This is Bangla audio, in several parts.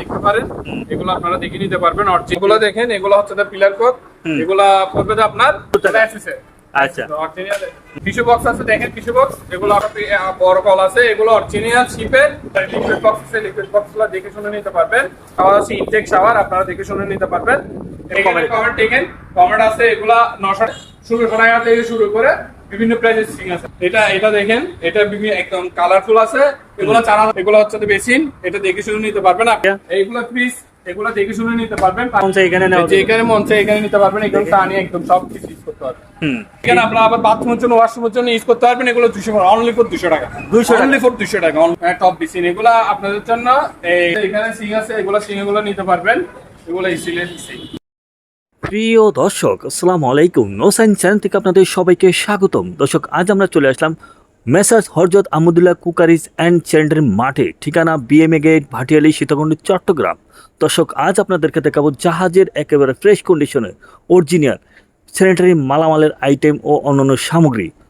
দেখতে পারেন। এগুলো আপনারা দেখে নিতে পারবেন। যেগুলো দেখেন এগুলো হচ্ছে পিলার কোড এগুলা পড়বে আপনার আচ্ছা। বক্স আছে দেখেন টিস্যু বক্স এগুলো বড় কল আছে। এগুলো অরিজিনাল শিপের লিকুইড বক্স আছে লিকুইড বক্সগুলো দেখে শুনে নিতে পারবেন। শাওয়ার আছে ইনটেক শাওয়ার আপনারা দেখে শুনে নিতে পারবেন। কমেন্ট দেখেন। কমেন্ট আছে এগুলা 900 ষোলোশো টাকা থেকে শুরু করে বিভিন্ন প্রাইসের সিং আছে। এটা এটা দেখেন এটা বিভিন্ন একদম কালারফুল আছে। এগুলো চারা এগুলো হচ্ছে বেসিন এটা দেখে শুনে নিতে পারবেন এইগুলো ফ্রিজ এগুলো দেখে শুনে নিতে পারবেন। মন চাই এখানে। যেখানে মন চাই এখানে নিতে পারবেন একদম টানি একদম সব কিছু ইউজ করতে পারবেন। এখানে আপনারা আবার বাথরুমের জন্য ওয়াশরুমের জন্য ইউজ করতে পারবেন। এগুলো দুশো অনলি ফর দুশো টাকা। 200 টাকা? অনলি ফর দুশো টাকা। টপ বিসিন এগুলো আপনাদের জন্য এখানে সিং আছে এগুলো সিং এগুলো নিতে পারবেন। এগুলো ইসিলের সিং প্রিয় দর্শক, আসসালামু আলাইকুম। নোসাইন চ্যানেল থেকে আপনাদের সবাইকে স্বাগতম। দর্শক, আজ আমরা চলে আসলাম মেসার্স হরজত আহমদুল্লাহ কুকারিজ অ্যান্ড চ্যান্ডের মাঠে, ঠিকানা বিএমএ গেট ভাটিয়ালি, সীতাকুণ্ড, চট্টগ্রাম। দর্শক, আজ আপনাদেরকে দেখাবো জাহাজের একেবারে ফ্রেশ কন্ডিশনে অরিজিনাল স্যানিটারি মালামালের আইটেম ও অন্যান্য সামগ্রী।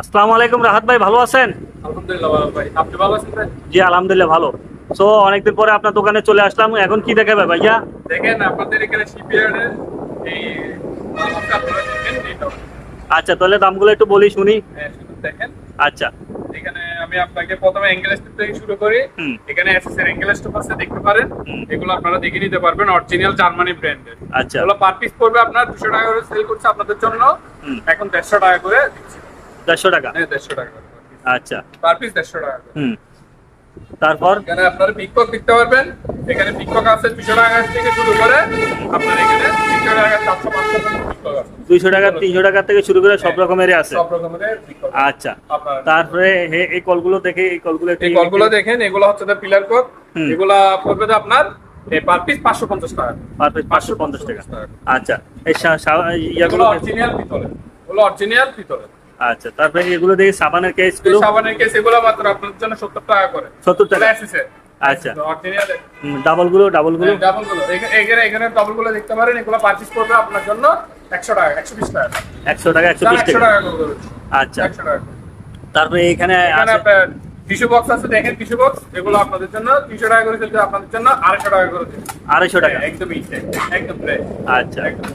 আসসালামু আলাইকুম রাহাত ভাই ভালো আছেন? আলহামদুলিল্লাহ ভাই। আপনি ভালো আছেন ভাই? জি আলহামদুলিল্লাহ ভালো। সো অনেকদিন পরে আপনার দোকানে চলে আসলাম। এখন কি দেখাবে ভাইয়া? দেখেন আপনাদের এখানে শিপিয়ার্ডের এই আচ্ছা তাহলে দামগুলো একটু বলি শুনি। হ্যাঁ, দেখেন। আচ্ছা। এখানে আমি আপনাকে প্রথমে ইংলিশ থেকে শুরু করি। এখানে এসএসএর ইংলিশ স্টপ আছে দেখতে পারেন। এগুলো আপনারা দেখে নিতে পারবেন অরিজিনাল জার্মানি ব্র্যান্ডের আচ্ছা। এগুলো পার পিস পড়বে আপনার দুশো টাকা করে সেল করছে আপনাদের জন্য। এখন দেড়শো টাকা করে দিচ্ছি। চারশো টাকা? হ্যাঁ দেড়শো টাকা। আচ্ছা। পার পিস দেড়শো টাকা হুম। তারপর? এখানে আপনারা পিকক দেখতে পারবেন। এখানে পিকক আছে দুশো টাকা থেকে শুরু করে। আপনার এখানে তিনশো টাকা চারশো পাঁচশো দুইশো টাকা তিনশো টাকা থেকে শুরু করে সব রকমেরই আছে। সব রকমের পিকক আচ্ছা। তারপরে এই কলগুলো দেখে এই কলগুলো এই কলগুলো দেখেন এগুলো হচ্ছে পিলার হুম। এগুলা পড়বে আপনার এই পার পিস পাঁচশো পঞ্চাশ টাকা। পার পিস পাঁচশো পঞ্চাশ টাকা। আচ্ছা। এই ইয়াগুলো অরিজিনাল পিতলের। এগুলো অরিজিনাল পিতলের। আচ্ছা তারপরে এগুলো দেখি সাবানের এই কেসগুলো সাবানের কেস এগুলো মাত্র আপনাদের জন্য সত্তর টাকা করে। 70 টাকা? এসেছে আচ্ছা। অরিজিনাল ডাবলগুলো ডাবলগুলো ডাবলগুলো এখানে এখানে ডাবলগুলো দেখতে পারেন। এগুলো পারচেজ করবে আপনার জন্য একশো টাকা একশো বিশ টাকা। একশো টাকা একশো চার বিশ একশো টাকা। আচ্ছা। একশো টাকা করে। তারপরে এখানে এখানে আছে আপনার টিস্যু বক্স আছে দেখেন টিস্যু বক্স এগুলো আপনাদের জন্য তিনশো টাকা করে চলছে আপনাদের জন্য আড়াইশো টাকা করে দেবে আড়াইশো টাকা। একদম ইনটেক একদম fresh, আচ্ছা। একদম।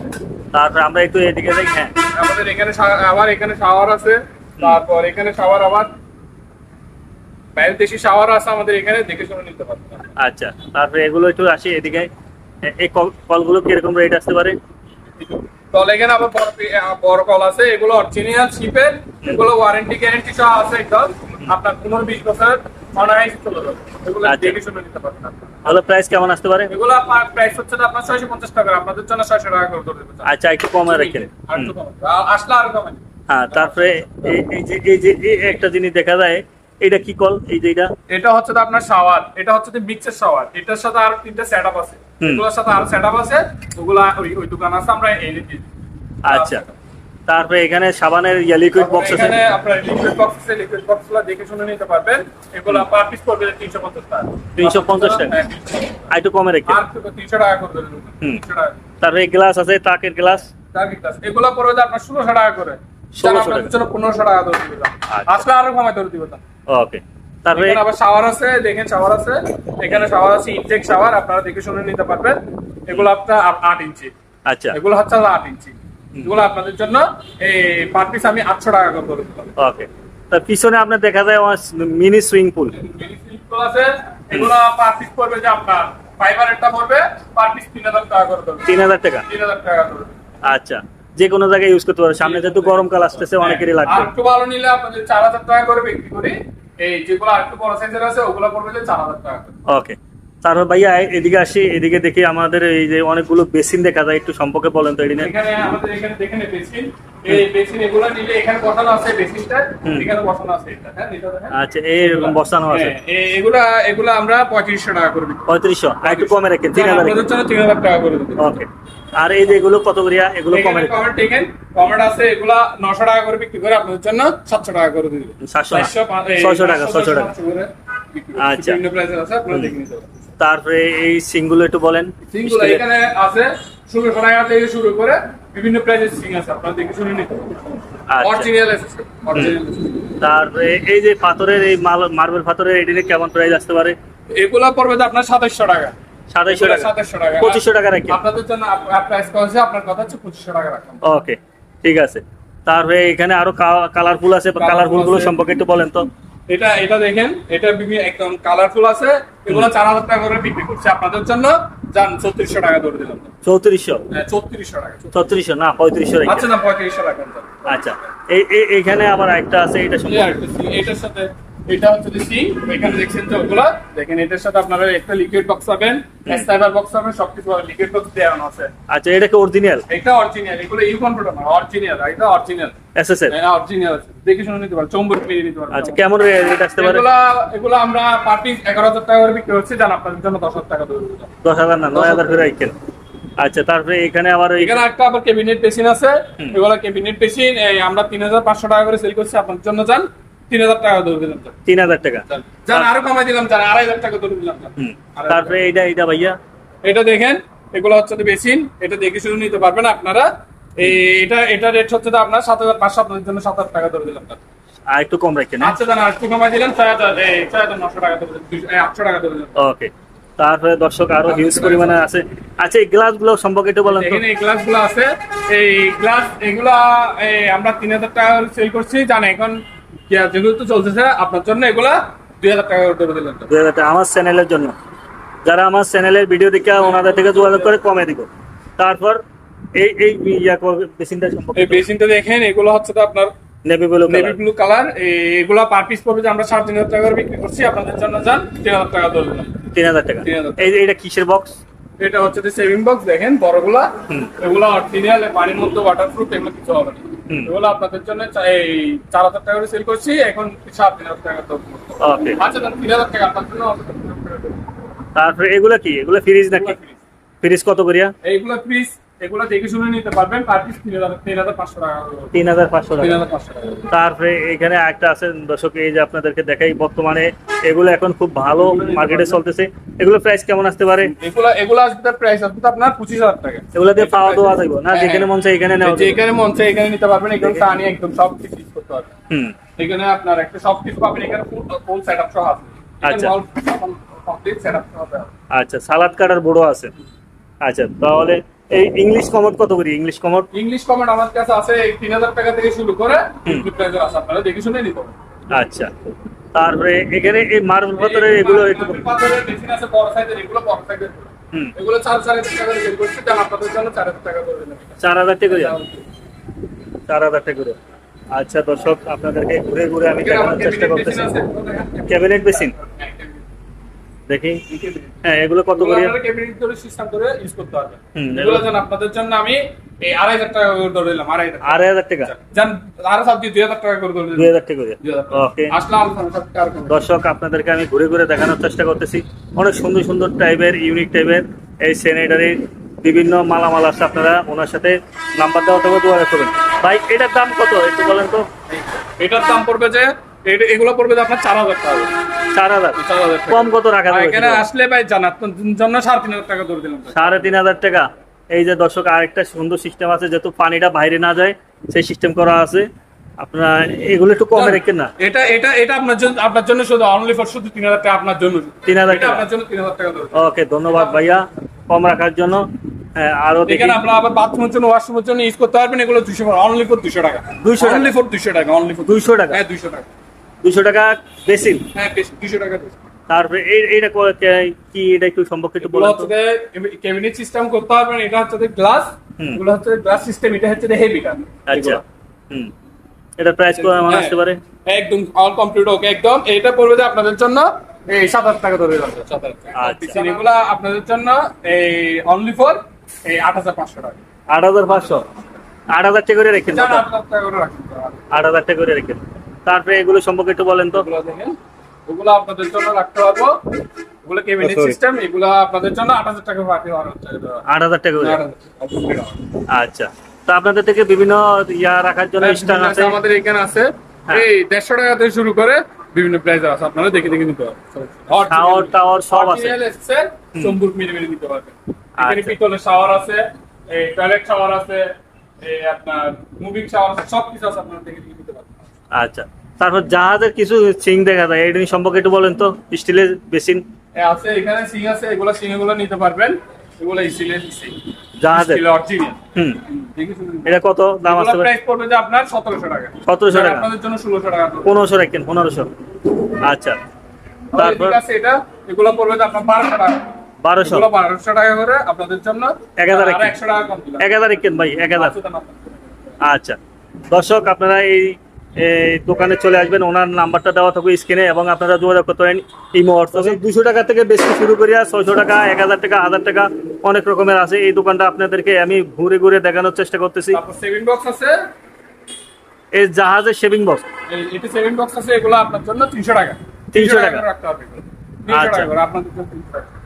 তারপরে আমরা একটু এদিকে যাই হ্যাঁ। আমাদের এখানে আবার এখানে শাওয়ার আছে তারপর এখানে শাওয়ার আবার বাইরের দেশি শাওয়ার আছে আমাদের এখানে দেখে শুনে নিতে পারবেন আচ্ছা তারপরে এগুলো একটু আসি এদিকে। এই কল- কলগুলো কীরকম রেট আসতে পারে? তল এখানে আবার বড় বড় কল আছে এগুলো অরিজিনাল শিপের এগুলো ওয়ারেন্টি গ্যারেন্টি সহ আছে একদম আপনার পনেরো বিশ বছর অনায়াসে চলে যাবে। এগুলো আচ্ছা। দেখে শুনে নিতে পারবেন আপনারা। তাহলে প্রাইস কেমন আসতে পারে? এগুলো প্রাইস হচ্ছে আপনার ছয়শো পঞ্চাশ টাকা আপনাদের জন্য ছয়শো টাকা করে ধরে আচ্ছা একটু কমে রাখেন। আর হুম। একটু কমাবো। আর আসলে আরও কমে হ্যাঁ তারপরে এই- এই যে এই যে একটা জিনিস দেখা যায় এটা কি কল? এই যে এটা? এটা হচ্ছে আপনার শাওয়ার। এটা হচ্ছে মিক্সের শাওয়ার। এটার সাথে আর তিনটা সেটআপ আছে। এগুলোর সাথে আরও সেটআপ আছে। ওগুলা ওই ওই দোকান আছে আমরা এনে দিই। আচ্ছা। তারপরে এখানে সাবানের ইয়া লিকুইড বক্স আছে। এখানে আপনার লিকুইড বক্স আছে লিকুইড বক্সগুলো দেখে শুনে নিতে পারবেন। এগুলো পার পিস পড়বে 350 টাকা। 350 টাকা? হ্যাঁ, 350 আর একটু কমে রাখেন আর 300 টাকা করে দেবেন। হুম। 300 টাকা তারপরে গ্লাস আছে তাকের গ্লাস টার্গেট গ্লাস এগুলো পড়বে আপনার 1600 টাকা করে। 1600 আপনার জন্য 1500 টাকা ধরে আচ্ছা। আসলে আরও কমাই ধরে দিবেন ওকে তারপরে এখানে আবার শাওয়ার আছে দেখেন শাওয়ার আছে। এখানে শাওয়ার আছে ইনটেক শাওয়ার আপনারা দেখে শুনে নিতে পারবেন। এগুলো আপনার আট- আট ইঞ্চি আচ্ছা। এগুলো হচ্ছে আট ইঞ্চি এগুলো আপনাদের জন্য এই পার পিস আমি আটশো টাকা করে ওকে। তার পিছনে আপনার দেখা যায় মিনি সুইং পুল মিনি স্লিপগুলো আছে। এগুলো পার পিস পড়বে যে আপনার ফাইবারেরটা পড়বে পার পিস তিন হাজার টাকা করে তিন হাজার টাকা? তিন হাজার টাকা ধরবে আচ্ছা। যে কোনো জায়গায় ইউজ করতে পারে। সামনে যেহেতু গরমকাল আসতেছে অনেকেরই লাগবে। একটু ভালো নিলে আপনাদের চার হাজার টাকা করে বিক্রি করি। এই যেগুলো আর একটু বড় সাইজের আছে ওগুলো পড়বে যে চার হাজার টাকা করে। ওকে। তারপর ভাইয়া এদিকে আসি এদিকে দেখি আমাদের এই যে অনেকগুলো বেসিন দেখা যায় একটু সম্পর্কে বলেন তো এখানে আমাদের দেখেন বেসিন হ্যাঁ আচ্ছা এইরকম বসানো আছে। হ্যাঁ, এগুলা এগুলা আমরা পঁয়ত্রিশশো টাকা করে পঁয়ত্রিশশো একটু কমে রাখেন তিন হাজার তিন হাজার টাকা করে ওকে আর এই যে এগুলো কত করিয়া? এগুলো কমে কমেন্ট দেখেন কমেন্ট আছে এগুলা টাকা করে বিক্রি করে আপনাদের জন্য টাকা করে টাকা, টাকা। আচ্ছা। বিভিন্ন প্রাইসের আছে আপনারা দেখে নিতে পারেন। তারপরে এই সিংগুলো একটু বলেন। সিংগুলো এখানে আছে ষোলোশো টাকা থেকে শুরু করে বিভিন্ন প্রাইসের সিং আছে আপনারা দেখে শুনে নিতে আচ্ছা। অরিজিনাল আছে তারপরে এই যে পাথরের এই মার্বেল পাথরের কেমন প্রাইস আসতে পারে? এগুলা পড়বে আপনার সাতাশশো টাকা। সাতাইশশো টাকা। সাতাশশো টাকা। পঁচিশশো টাকা রাখি। আপনাদের জন্য প্রাইস আপনার কথা হচ্ছে পঁচিশশো টাকা রাখলাম ওকে ঠিক আছে। তারপরে এখানে আরও কালারফুল আছে কালারফুলগুলো সম্পর্কে একটু বলেন তো। এটা এটা দেখেন এটা বিভিন্ন একদম কালারফুল আছে। এগুলো চার হাজার টাকা করে বিক্রি করছে আপনাদের জন্য। যান চৌত্রিশশো টাকা ধরে দিলাম। চৌত্রিশশো? হ্যাঁ, চৌত্রিশশো টাকা ছত্রিশশো। না পঁয়ত্রিশশো আচ্ছা না পঁয়ত্রিশশো টাকা আচ্ছা। এই এই- এইখানে আবার একটা আছে এটা এটার সাথে এটা হচ্ছে সি এখানে দেখছেন যে ওগুলা। দেখেন এটার সাথে আপনারা একটা লিকুইড বক্স পাবেন। স্টাইবার বক্স পাবেন সবকিছু লিকুইড বক্স দেওয়া আছে। আচ্ছা এটা কি অরিজিনাল এটা অরিজিনাল এগুলো ইউ কন্ট্রোল না অরিজিনাল এটা অরিজিনাল এসএসএল হ্যাঁ অরিজিনাল আছে। দেখে শুনে নিতে পারেন চম্বর পেয়ে নিতে পারেন আচ্ছা কেমন রেট আসতে পারে? এগুলা এগুলা আমরা পার পিস এগারো হাজার টাকা করে বিক্রি করছি জান আপনাদের জন্য দশ হাজার টাকা দেবো না করে রাখেন। আচ্ছা তারপরে এখানে আবার এখানে একটা আবার ক্যাবিনেট পেশিন আছে। এগুলা ক্যাবিনেট পেশিন আমরা তিন হাজার পাঁচশো টাকা করে সেল করছি আপনার জন্য যান তিন হাজার টাকা আরও কমাই দিলাম আড়াই হাজার টাকা দিলাম তারপরে এইটা এইটা ভাইয়া? এটা দেখেন এগুলো হচ্ছে বেসিন এটা দেখে শুনে নিতে পারবেন আপনারা। এটা এটা রেট হচ্ছে আপনার সাত হাজার পাঁচশো আপনাদের জন্য সাত হাজার টাকা ধরে দিলাম যান। আর একটু কম রাখেন হ্যাঁ? আচ্ছা জান একটু কমাই দিলাম ছয় হাজার ছয় হাজার নশো টাকা ধরে দিলাম দুইশো- এই আটশো টাকা ধরে দিলাম। ওকে। তারপরে দর্শক আরও হিউজ পরিমাণে আছে। আচ্ছা এই গ্লাসগুলো সম্পর্কে একটু বলেন তো। এই গ্লাসগুলো আছে। এই গ্লাস এগুলা আমরা তিন হাজার টাকা সেল করছি। জান এখন কি আর যেহেতু চলতেছে আপনার জন্য এগুলা দুই হাজার টাকা করে দিলাম দুই হাজার টাকা আমার চ্যানেলের জন্য। যারা আমার চ্যানেলের ভিডিও দেখে ওনাদের থেকে যোগাযোগ করে কমে দিব। তারপর এই এই মেশিনটা সম্পর্কে এই বেসিনটা দেখেন এগুলো হচ্ছে তো আপনার navy blue navy blue colour এগুলা পার পিস পড়বে যে আমরা সাড়ে তিন হাজার টাকা বিক্রি করছি আপনাদের জন্য যান তিন হাজার টাকা ধরে দিলাম তিন হাজার টাকা। 3,000 এই এটা কিসের বক্স এটা হচ্ছে যে সেভিং বক্স দেখেন বড়গুলা। এগুলো অরিজিনাল পানির মধ্যে ওয়াটার প্রুফ এগুলো কিছু হবে না। এগুলো আপনাদের জন্য এই চার হাজার টাকা করে সেল করছি এখন সাড়ে তিন হাজার টাকা তো পাঁচ ওকে আচ্ছা তিন হাজার টাকা আপনার জন্য তারপরে এগুলো কি? এগুলো ফ্রিজ নাকি? ফ্রিজ কত করিয়া? এইগুলো প্লিজ এগুলো দেখে শুনে নিতে পারবেন পার পিস তিন হাজার পাঁচশো টাকা তিন হাজার পাঁচশো তিন টাকা তারপরে এখানে একটা আছে দর্শক এই যে আপনাদেরকে দেখাই বর্তমানে এগুলো এখন খুব ভালো মার্কেটে চলতেছে। এগুলো প্রাইস কেমন আসতে পারে? এগুলো এগুলো আসবে প্রাইস আসবে আপনার পঁচিশ হাজার টাকা। এগুলো দিয়ে পাওয়া দেওয়া যাইব না? হ্যাঁ, যেখানে মন চাই এখানে নেওয়া। যেখানে মন চাই এখানে নিতে পারবেন এখানে টানি একদম সব কিছু করতে পারবেন। হুম। এখানে আপনার একটা সব কিছু পাবেন এখানে ফুল ফুল সেটআপ সহ আছে। আচ্ছা। কমপ্লিট আচ্ছা সালাদ কাটার বড় আছে। আচ্ছা তাহলে এই ইংলিশ কমোড কত করি? ইংলিশ কমোড ইংলিশ কমেন্ট আমার কাছে আছে তিন হাজার টাকা থেকে শুরু করে। আছে। আপনারা দেখে শুনে নিতে আচ্ছা। তারপরে এখানে এই মার্বেল পাথরের এগুলো একটু পাথরের মেশিন আছে বড় সাইজের এগুলো বড় সাইজের এগুলো চার চার হাজার টাকা করে সেল করছি আপনাদের জন্য চার হাজার টাকা করে চার হাজার টাকা করে? চার হাজার টাকা। করে। আচ্ছা দর্শক আপনাদেরকে ঘুরে ঘুরে আমি দেখানোর চেষ্টা করতেছি। Cabinet cabinet। দেখি। হ্যাঁ এগুলো কত করে? করতে পারবেন। এগুলো যেন আপনাদের জন্য আমি এই আড়াই হাজার টাকা করে ধরে দিলাম আড়াই হাজার আড়াই হাজার টাকা? যান আরও সব দিয়ে দুই হাজার টাকা করে ধরে দুই হাজার টাকা করে? দুই হাজার টাকা। ওকে আসলে আলোচনা সাপেক্ষে আর কমবে না। দর্শক আপনাদেরকে আমি ঘুরে ঘুরে দেখানোর চেষ্টা করতেছি। অনেক সুন্দর সুন্দর টাইপের ইউনিক টাইপের এই স্যানিটারির বিভিন্ন মালামাল আছে আপনারা ওনার সাথে নাম্বার দেওয়া থাকবে যোগাযোগ করবেন। ভাই এটার দাম কত? একটু বলেন তো। এটার দাম পড়বে যে এগুলো পড়বে আপনার চার হাজার টাকা চার হাজার? চার হাজার কম কত রাখা যাবে এখানে আসলে ভাই জানার জন্য সাড়ে তিন হাজার টাকা ধরে দিলাম সাড়ে তিন হাজার টাকা। এই যে দর্শক আরেকটা সুন্দর সিস্টেম আছে যেহেতু পানিটা বাইরে না যায় সেই সিস্টেম করা আছে। আপনার এগুলো একটু কমে রাখেন না। এটা এটা এটা আপনার জন্য আপনার জন্য শুধু অনলি ফর শুধু তিন হাজার টাকা আপনার জন্য তিন হাজার টাকা। আপনার জন্য তিন হাজার টাকা ওকে ধন্যবাদ ভাইয়া। কম রাখার জন্য আরও দেখি। এখানে আপনার আবার বাথরুমের জন্য ওয়াশরুমের জন্য ইউজ করতে পারবেন। এগুলো দুশো অনলি ফর দুশো টাকা। 200 টাকা? অনলি ফর দুশো টাকা অনলি ফর দুইশো টাকা। হ্যাঁ দুশো টাকা। টাকা হ্যাঁ দুশো টাকা তারপরে এই- এইটা ক- কে- কি এটা একটু সম্পর্কে একটু এগুলো হচ্ছে ক্যাবিনেট সিস্টেম করতে পারবেন এটা হচ্ছে গ্লাস এগুলো হচ্ছে গ্লাস সিস্টেম এটা হচ্ছে হেভিটা আচ্ছা। হুম। এটা প্রাইস কেমন। আসতে পারে? একদম অল কমপ্লিট ওকে একদম। এটা পড়বে যে আপনাদের জন্য এই সাত হাজার টাকা ধরে যাচ্ছে সাত হাজার টাকা। আচ্ছা। আপনাদের জন্য এই অনলি ফর এই আট হাজার পাঁচশো টাকা। আট হাজার পাঁচশো? আট হাজার টাকা করে রেখে আট হাজার টাকা করে পারেন আট হাজার টাকা করে রেখেন তারপরে এগুলো সম্পর্কে একটু বলেন তো। ওগুলো আপনাদের জন্য রাখতে পারব। ওগুলো কেবিনেট সিস্টেম এগুলো আপনাদের জন্য আট হাজার টাকা পাঠিয়ে আট হাজার টাকা। আচ্ছা। তো আপনাদের থেকে বিভিন্ন ইয়া রাখার জন্য স্ট্যান্ড আছে? আমাদের এখানে আছে। হ্যাঁ। এই দেড়শো টাকা থেকে শুরু করে বিভিন্ন প্রাইস আছে। আপনারা দেখে দেখে নিতে পারবেন। টাওয়ার টাওয়ার সব আছে। সম্পূর্ণ মিলে মিলে নিতে পারবেন। এখানে আচ্ছা। পিতলের শাওয়ার আছে এই টয়লেট শাওয়ার আছে এই আপনার মুভিং শাওয়ার আছে সব কিছু আছে আপনারা দেখে দেখে নিতে আচ্ছা। তারপর জাহাজের কিছু সিং দেখা যায়। এটা সম্পর্কে একটু বলেন তো স্টিলের বেসিন। আছে এখানে সিং আছে এগুলো সিং এগুলো নিতে পারবেন। এগুলো স্টিলের সিং। জাহাজের? অরিজিনাল। হুম। এটা কত দাম প্রাইস পড়বে যে আপনার সতেরোশো টাকা। 1700 টাকা। আপনাদের জন্য টাকা রাখেন আচ্ছা। তারপর? আছে এটা এগুলো পড়বে যে আপনার টাকা। এগুলো করে আপনাদের জন্য টাকা কম দিলাম। রাখেন ভাই আচ্ছা, দর্শক আপনারা এই দোকানে চলে আসবেন ওনার নাম্বারটা দেওয়া থাকবে স্ক্রিনে এবং আপনারা যোগাযোগ করতে পারেন ইমো হোয়াটসঅ্যাপে। দুশো টাকা থেকে বেশি শুরু করিয়া ছয়শো টাকা এক হাজার টাকা হাজার টাকা অনেক রকমের আছে। এই দোকানটা আপনাদেরকে আমি ঘুরে ঘুরে দেখানোর চেষ্টা করতেছি। সেভিং বক্স আছে? এই জাহাজের শেভিং বক্স এটি সেভিং বক্স আছে এগুলো আপনার জন্য তিনশো টাকা। 300 টাকা। রাখতে হবে। আচ্ছা। আপনাদের জন্য 300 টাকা।